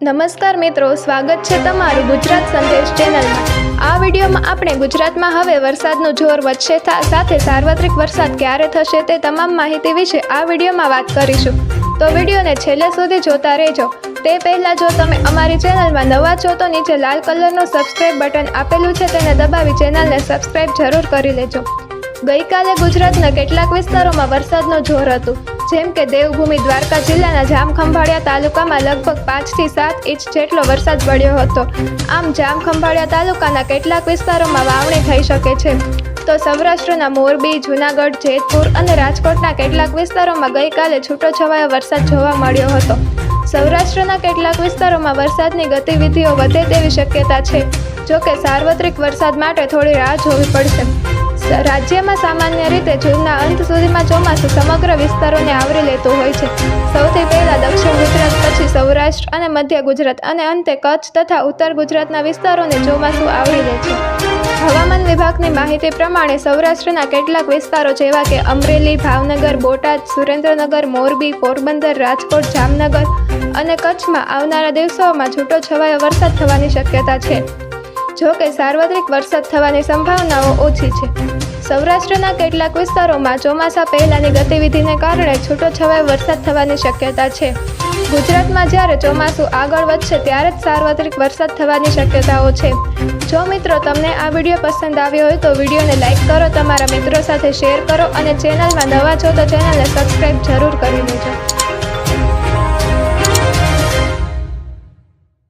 નમસ્કાર મિત્રો, સ્વાગત છે તમારું ગુજરાત સંદેશ ચેનલમાં. આ વિડીયોમાં આપણે ગુજરાતમાં હવે વરસાદનું જોર વધશે સાથે સાર્વત્રિક વરસાદ ક્યારે થશે તે તમામ માહિતી વિશે આ વિડીયોમાં વાત કરીશું. તો વિડીયોને છેલ્લે સુધી જોતા રહેજો. તે પહેલાં જો તમે અમારી ચેનલમાં નવા છો તો નીચે લાલ કલરનું સબસ્ક્રાઇબ બટન આપેલું છે તેને દબાવી ચેનલને સબસ્ક્રાઇબ જરૂર કરી લેજો. ગઈકાલે ગુજરાતના કેટલાક વિસ્તારોમાં વરસાદનો જોર હતું. જેમ કે દેવભૂમિ દ્વારકા જિલ્લાના જામખંભાળિયા તાલુકામાં લગભગ પાંચથી સાત ઇંચ જેટલો વરસાદ પડ્યો હતો. આમ જામખંભાળિયા તાલુકાના કેટલાક વિસ્તારોમાં વાવણી થઈ શકે છે. તો સૌરાષ્ટ્રના મોરબી, જૂનાગઢ, જેતપુર અને રાજકોટના કેટલાક વિસ્તારોમાં ગઈકાલે છૂટોછવાયો વરસાદ જોવા મળ્યો હતો. સૌરાષ્ટ્રના કેટલાક વિસ્તારોમાં વરસાદની ગતિવિધિઓ વધે તેવી શક્યતા છે. જોકે સાર્વત્રિક વરસાદ માટે થોડી રાહ જોવી પડશે. રાજ્યમાં સામાન્ય રીતે જૂનના અંત સુધીમાં ચોમાસું સમગ્ર વિસ્તારોને આવરી લેતું હોય છે. સૌથી પહેલાં દક્ષિણ ગુજરાત, પછી સૌરાષ્ટ્ર અને મધ્ય ગુજરાત અને અંતે કચ્છ તથા ઉત્તર ગુજરાતના વિસ્તારોને ચોમાસું આવરી લે છે. હવામાન વિભાગની માહિતી પ્રમાણે સૌરાષ્ટ્રના કેટલાક વિસ્તારો જેવા કે અમરેલી, ભાવનગર, બોટાદ, સુરેન્દ્રનગર, મોરબી, પોરબંદર, રાજકોટ, જામનગર અને કચ્છમાં આવનારા દિવસોમાં છૂટો છવાયો વરસાદ થવાની શક્યતા છે. જો કે સાર્વત્રિક વરસાદ થવાની સંભાવનાઓ ઓછી છે. સૌરાષ્ટ્રના કેટલાક વિસ્તારોમાં ચોમાસા પહેલાંની ગતિવિધિને કારણે છૂટોછવાયો વરસાદ થવાની શક્યતા છે. ગુજરાતમાં જ્યારે ચોમાસું આગળ વધશે ત્યારે જ સાર્વત્રિક વરસાદ થવાની શક્યતાઓ છે. જો મિત્રો તમને આ વીડિયો પસંદ આવ્યો હોય તો વિડીયોને લાઇક કરો, તમારા મિત્રો સાથે શેર કરો અને ચેનલમાં નવા છો તો ચેનલને સબસ્ક્રાઈબ જરૂર કરી લેજો.